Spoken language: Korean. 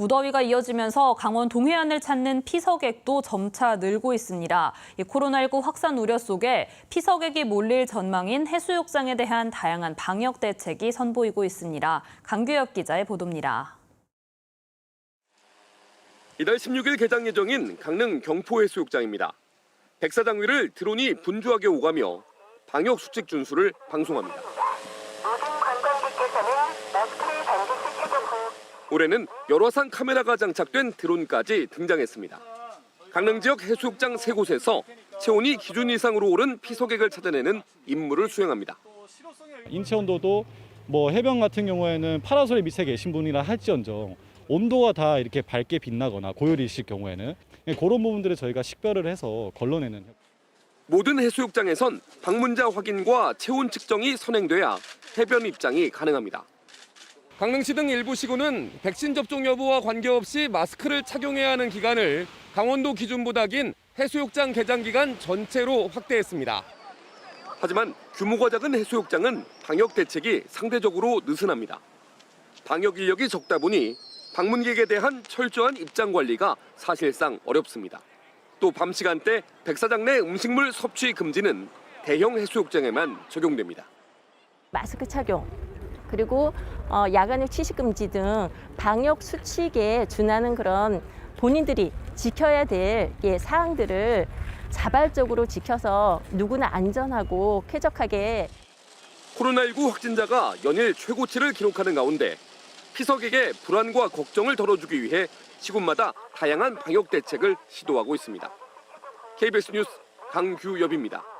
무더위가 이어지면서 강원 동해안을 찾는 피서객도 점차 늘고 있습니다. 이 코로나19 확산 우려 속에 피서객이 몰릴 전망인 해수욕장에 대한 다양한 방역 대책이 선보이고 있습니다. 강규혁 기자의 보도입니다. 이달 16일 개장 예정인 강릉 경포해수욕장입니다. 백사장위를 드론이 분주하게 오가며 방역 수칙 준수를 방송합니다. 모든 관광객께서는 마스크를 반드시 착용하고 올해는 여러 상 카메라가 장착된 드론까지 등장했습니다. 강릉 지역 해수욕장 세 곳에서 체온이 기준 이상으로 오른 피서객을 찾아내는 임무를 수행합니다. 인체 온도도 뭐 해변 같은 경우에는 파라솔의 밑에 계신 분이라 할지언정 온도가 다 이렇게 밝게 빛나거나 고열이실 경우에는 그런 부분들을 저희가 식별을 해서 걸러내는 모든 해수욕장에선 방문자 확인과 체온 측정이 선행돼야 해변 입장이 가능합니다. 강릉시 등 일부 시군은 백신 접종 여부와 관계없이 마스크를 착용해야 하는 기간을 강원도 기준보다 긴 해수욕장 개장 기간 전체로 확대했습니다. 하지만 규모가 작은 해수욕장은 방역 대책이 상대적으로 느슨합니다. 방역 인력이 적다 보니 방문객에 대한 철저한 입장 관리가 사실상 어렵습니다. 또 밤 시간대 백사장 내 음식물 섭취 금지는 대형 해수욕장에만 적용됩니다. 마스크 착용 그리고 어, 야간역 취식 금지 등 방역 수칙에 준하는 그런 본인들이 지켜야 될 예, 사항들을 자발적으로 지켜서 누구나 안전하고 쾌적하게 코로나19 확진자가 연일 최고치를 기록하는 가운데 피서객의 불안과 걱정을 덜어주기 위해 시군마다 다양한 방역 대책을 시도하고 있습니다. KBS 뉴스 강규엽입니다.